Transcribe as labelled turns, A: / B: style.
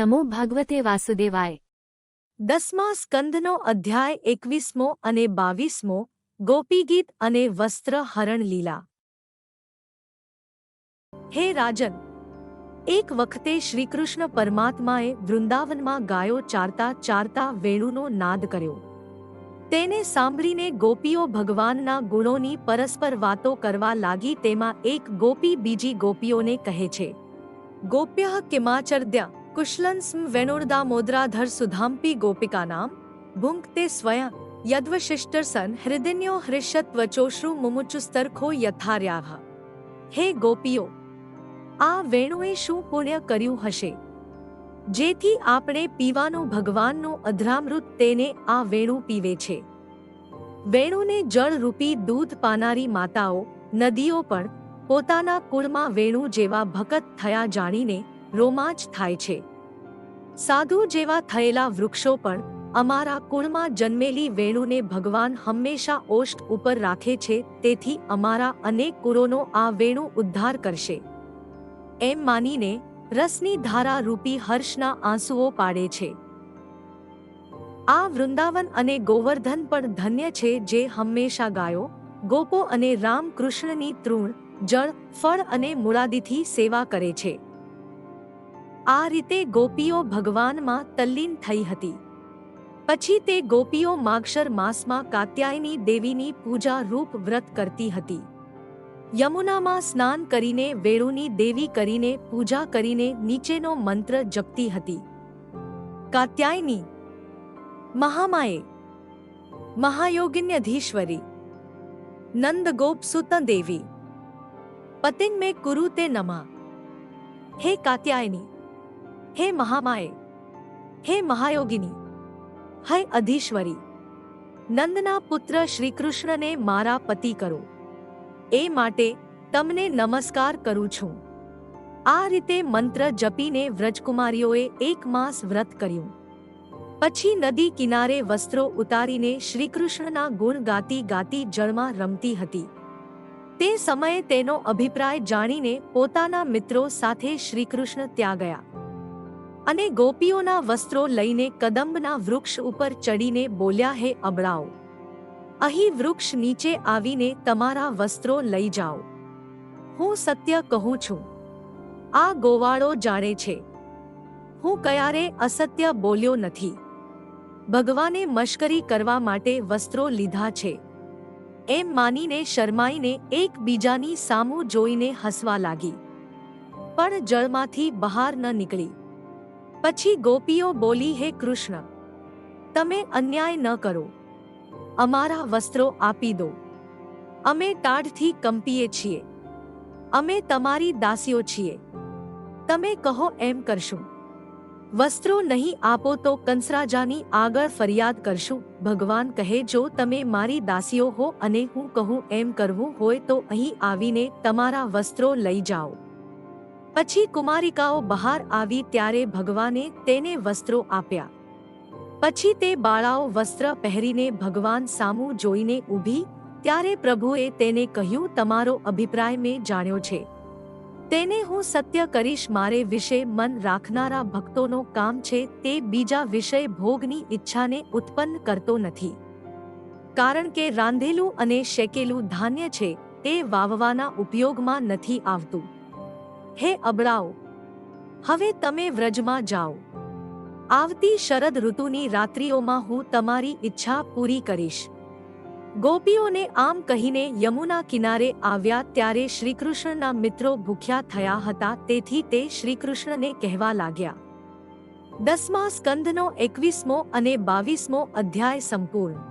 A: નમો ભગવતે વાસુદેવાય.
B: દસમા સ્કંદનો અધ્યાય એકવીસમો અને બાવીસમો, ગોપીગીત અને વસ્ત્ર હરણ લીલા હે રાજન, એક વખતે શ્રીકૃષ્ણ પરમાત્માએ વૃંદાવનમાં ગાયો ચારતા ચારતા વેણુનો નાદ કર્યો. તેને સાંભળીને ગોપીઓ ભગવાનના ગુણોની પરસ્પર વાતો કરવા લાગી તેમાં એક ગોપી બીજી ગોપીઓને કહે છે. ગોપ્ય કિમાચર્દ્ય વેણુર્દામોદ્રાધર સુધામ્પી ગોપિકાનામ ભુંક્તે સ્વયં યદ્વશિષ્ટર સન હૃદયન્યો હૃષ્યત ત્વચોશ્રુ મુમુચુસ્તરખો યથાર્યાહ હે ગોપીઓ આ વેણુએ શું પુણ્ય કર્યું હશે જેથી આપણે પીવાનું ભગવાનનું અધરામૃત તેને આ વેણુ પીવે છે વેણુને જળરૂપી દૂધ પાનારી માતાઓ નદીઓ પણ પોતાના કુળમાં વેણુ જેવા ભકત થયા જાણીને રોમાંચ થાય છે સાધુ જેવા થયેલા વૃક્ષો પણ અમારા કુળમાં જન્મેલી વેણુને ભગવાન હંમેશા ઓષ્ટ ઉપર રાખે છે, તેથી અમારા અનેક કુળોનો આ વેણુ ઉદ્ધાર કરશે. એમ માનીને રસની ધારા રૂપી હર્ષના આંસુઓ પાડે છે. આ વૃંદાવન અને ગોવર્ધન પણ ધન્ય છે જે હંમેશા ગાયો, ગોપો અને રામકૃષ્ણની તૃણ, જળ, ફળ અને મૂળાદિથી સેવા કરે છે. આ રીતે ગોપીઓ ભગવાનમાં તલ્લીન થઈ હતી. પછી તે ગોપીઓ માગશર માસમાં કાત્યાયની દેવીની પૂજા રૂપ વ્રત કરતી હતી. યમુનામાં સ્નાન કરીને વેણુની દેવી કરીને પૂજા કરીને નીચેનો મંત્ર જપતી હતી. કાત્યાયની મહામાએ, મહાયોગિન્યધીશ્વરી, નંદગોપસુત દેવી પતિન મેં કુરુ તે નમા. હે કાત્યાયની હે મહામાએ હે મહાયોગિની હે અધીશ્વરી નંદના પુત્ર શ્રીકૃષ્ણને મારા પતિ કરો એ માટે તમને નમસ્કાર કરું છું આ રીતે મંત્ર જપીને વ્રજકુમારીઓએ એક માસ વ્રત કર્યું પછી નદી કિનારે વસ્ત્રો ઉતારીને શ્રીકૃષ્ણના ગુણ ગાતી ગાતી જળમાં રમતી હતી તે સમયે તેનો અભિપ્રાય જાણીને પોતાના મિત્રો સાથે શ્રીકૃષ્ણ ત્યાં ગયા અને ગોપીઓના વસ્ત્રો લઈને કદંબના વૃક્ષ ઉપર ચડીને બોલ્યા, હે અબળાઓ, અહીં વૃક્ષ નીચે આવીને તમારા વસ્ત્રો લઈ જાઓ. હું સત્ય કહું છું. આ ગોવાળો જાણે છે. હું કયારે અસત્ય બોલ્યો નથી. ભગવાને મશ્કરી કરવા માટે વસ્ત્રો લીધા છે. એમ માનીને શરમાઈને એકબીજાની સામું જોઈને હસવા લાગી. પણ જળમાંથી બહાર ન નીકળી. પછી ગોપીઓ બોલી, હે કૃષ્ણ, તમે અન્યાય ન કરો. અમારા વસ્ત્રો આપી દો. અમે ટાઢથી કંપીએ છીએ. અમે તમારી દાસીઓ છીએ. તમે કહો એમ કરશું. વસ્ત્રો નહીં આપો તો કંસરાજાની આગળ ફરિયાદ કરશું. ભગવાન કહે, જો તમે મારી દાસીઓ હો અને હું કહું એમ કરવું હોય તો અહીં આવીને તમારા વસ્ત્રો લઈ જાઓ. પછી કુમારિકાઓ બહાર આવી ત્યારે ભગવાને તેને વસ્ત્રો આપ્યા. પછી તે બાળાઓ વસ્ત્ર પહેરીને ભગવાન સામું જોઈને ઊભી, ત્યારે પ્રભુએ તેને કહ્યું, તમારો અભિપ્રાય મેં જાણ્યો છે. તેને હું સત્ય કરીશ, મારે વિશે મન રાખનારા ભક્તોનો કામ છે, તે બીજા વિષય ભોગની ઈચ્છાને ઉત્પન્ન કરતો નથી. કારણ કે રાંધેલું અને શેકેલું ધાન્ય છે, તે વાવવાના ઉપયોગમાં નથી આવતું. હે અબળાઓ, હવે તમે વ્રજમાં જાઓ. આવતી શરદ ઋતુની રાત્રિઓમાં હું તમારી ઈચ્છા પૂરી કરીશ. ગોપીઓને આમ કહીને યમુના કિનારે આવ્યા ત્યારે શ્રીકૃષ્ણના મિત્રો ભૂખ્યા થયા હતા, તેથી તે શ્રીકૃષ્ણને કહેવા લાગ્યા. દસમા સ્કંદનો એકવીસમો અને બાવીસમો અધ્યાય સંપૂર્ણ.